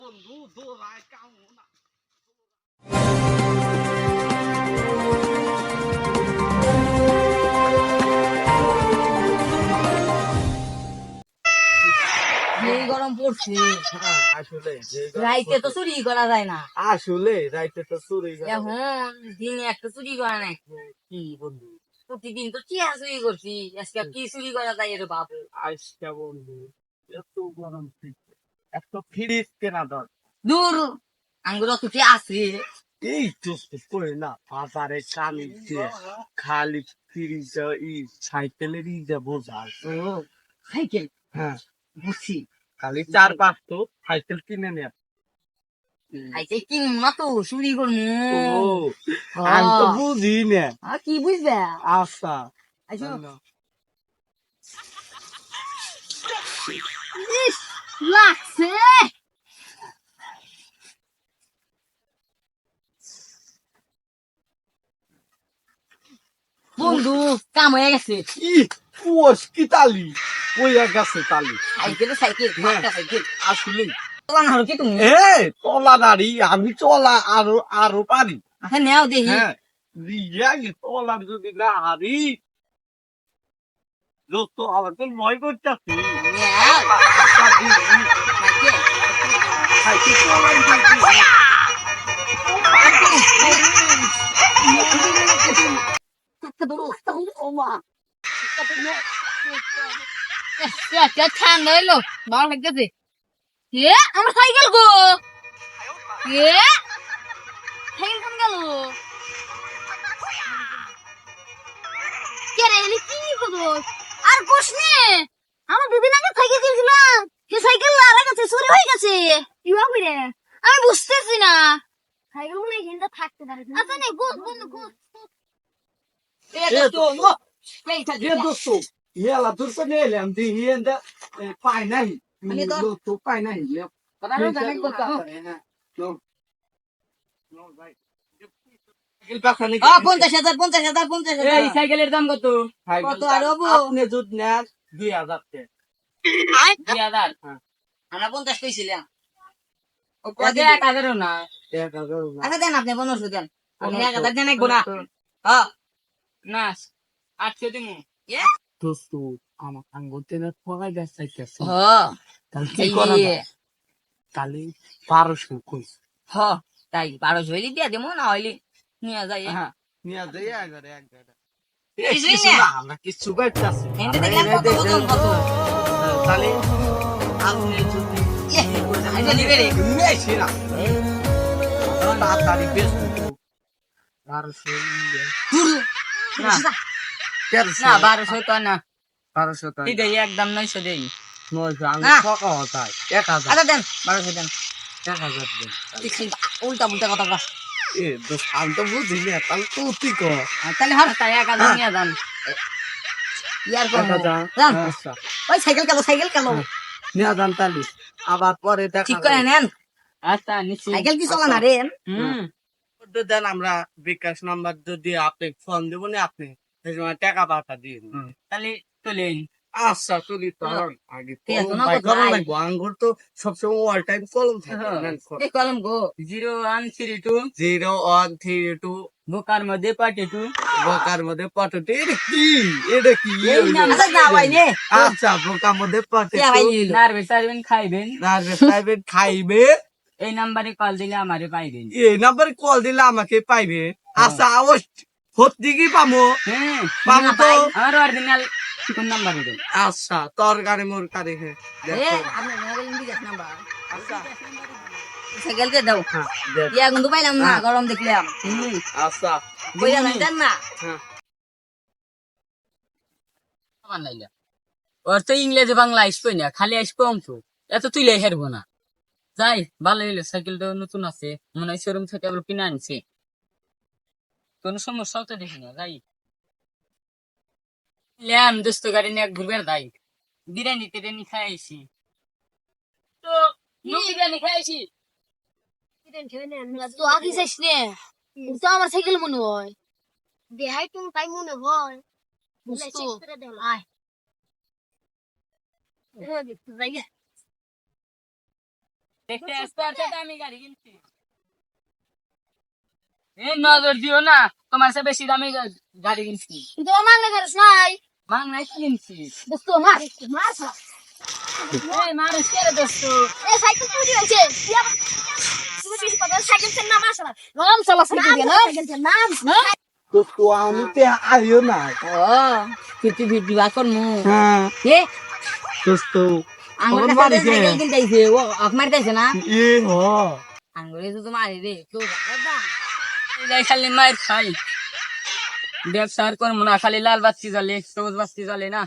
বন্ধু দৌড়ায় কামু না গরম পড়ছে। হ্যাঁ, আসলে রাইতে তো চুরি করা যায় না। আসলে রাইতে তো চুরি এখন দিনে একটা চুরি করা নাই। কি বন্ধু? প্রতিদিন তো কি চুরি করছি আজকে কি চুরি করা যায় রে বাবু আজকে বন্ধু এত গরম এত ফ্রিজ কেনা দর দূর আঙ্গুর কিছু আছে এই তো করে না বাজারে দিয়ে খালি ফ্রিজ ই সাইকেলের ই যে বোঝা সাইকেল হ্যাঁ বুঝছি খালি চার পাঁচ তো সাইকেল কিনে নে সাইকেল কিনবো না তো চুরি ও আমি তো বুঝি না। আর কি বুঝবে? আচ্ছা। লাগছে। বন্ধু কাম হয়ে গেছে। কুয়াশ কি তালি? ওই গাছে তালি? সাইকেল সাইকেল হ্যাঁ। সাইকেল। আসলে চলা না কি তুমি এ চলা দাঁড়ি আমি চলা আরও আরও পারি আচ্ছা নেও দেখি হ্যাঁ রিয়া যদি না হারি যত আমার তো নয় করতেছি ঠান্ডা হইল ভালো লাগতেছে এ আমার সাইকেল গো। এ সাইকেল কোন গেল? এলি কি করো আর কোশ নে। আমার দুদিন আগে সাইকেল কিনছিলাম সে সাইকেল আর কাছে চুরি হয়ে গেছে। কি হবে আমি বুঝতেছি না। সাইকেল মনে এখানটা থাকতে পারে আচ্ছা নে গুড বন্ধু গুড এ দোস্ত মেলা দূর করে এলাম দেখি এন্দা পাই নাই। তো- দোস্ত পাই নাই পঞ্চাশ হাজার পঞ্চাশ হাজার পঞ্চাশ হাজার এই সাইকেলের দাম কত কত আর আপনি যদি নেন দুই হাজার দুই হাজার আমরা পঞ্চাশ পেয়েছিলাম কত এক হাজারও না এক আচ্ছা দেন আপনি পনেরোশো দেন আপনি এক হাজার দেন একবো না হ্যাঁ না আটশো দিমু দোস্ত আমার আঙ্গুল টেনে পড়াই গাছ চাইতেছে হ্যাঁ তাহলে কি করা যায়? তাহলে বারোশো কইস হ্যাঁ তাই বারোশো হইলে দিয়ে দেবো না হইলে নিয়ে যাই হ্যাঁ নিয়ে যাই একবারে একবারে না। না আমরা কিছু পাইতাছি তাহলে আপনি যদি না তাড়াতাড়ি বেশ। না। না বারোশো তো না বারোশো দেই একদম নয়শো দেই। নয়শো আমি না। টাকা হতাই এক হাজার। আচ্ছা দেন বারোশো দেন। এক হাজার দেন। উল্টা উল্টা কথা কস। এ দোস্ত আমি তো বুঝি না তাহলে তো তুই কর। তাহলে হর তাই এক হাজার নিয়ে যান। ইয়ার আচ্ছা। ওই সাইকেল কেন সাইকেল কেন নিয়ে যান তাহলে। আবার পরে দেখা ঠিক করে নেন। আচ্ছা নিচ্ছি সাইকেল কি চলা না রে? হুম। দেন আমরা বিকাশ নাম্বার যদি আপনি ফোন দেবো না আপনি সেই সময় টাকা পাঠা দিয়ে দিন। তাহলে আচ্ছা তুলি তো আগে না ভাই, কোথায়? কলম লাগবো আঙ্গুর তো সবসময় অল টাইম কলম থাকে হ্যাঁ। কলম গো। Zero one three two. Zero one three two. বোকার মধ্যে পার্টি টু। বোকার মধ্যে পটেটো এটা কি? এটা কি? আচ্ছা আচ্ছা বোকার মধ্যে কে ভাই পটেটো নিল নার্ভে সার্ভেন খাইবে। এই নাম্বারে কল দিলে আমারে পাইবেন। এই নাম্বারে কল দিলে আমাকে পাইবে। আচ্ছা অবশ্য হতে কি পাবো হ্যাঁ পাবো তো। আমার অরিজিনাল কোন নাম্বারে দেন আচ্ছা হ্যাঁ এ দেখো। আপনি মোবাইল ইন্ডিকেট নাম্বার। আচ্ছা। সাইকেল দাও। হ্যাঁ ইয়া পাইলাম না গরম দেখলাম। আচ্ছা। বইলা জানতেন না। হ্যাঁ। আমার ওর তো ইংরেজি বাংলা আসবে না খালি আসবে অংশ এত তুই লাই হারবো না। যাই ভালো হইল সাইকেলটা নতুন আছে। মনে হয় শোরুম থেকে কিনে আনছে। কোনো সমস্যাও তো দেখি না যাই। ল্যাম দোস্ত গাড়ি নিয়ে ঘুরবে যাই বিরিয়ানি টিরিয়ানি খাই আইছি তো বিরিয়ানি খাই আইছি তো আগে যাইস নে। তো আমার সাইকেল মনে হয়। দেহাই তুমি তাই মনে হয়। দেখতে আসতে আসতে আমি গাড়ি কিনছি। এই নজর দিও না তোমার সে বেশি দামি গাড়ি কিনছি। কিন্তু আমার না এই মানুষ কে রে দোস্ত এ সাইকেল চুরি হয়েছে তুমি বেশি কথা সাইকেল চেন নাম চালা তো তো আমি তে আইও না ও কিছু ভিডিও করমু হ্যাঁ এ দোস্ত আঙ্গুর বাড়ি? সাইকেল কিনতেছে ও অফ মারতেছে না এ হ আঙ্গুরে তো মারি রে তো যাই খালি মার খাই देव सर करून म्हणून खाली लाल बत्ती झाले सोबत बत्ती झाले ना.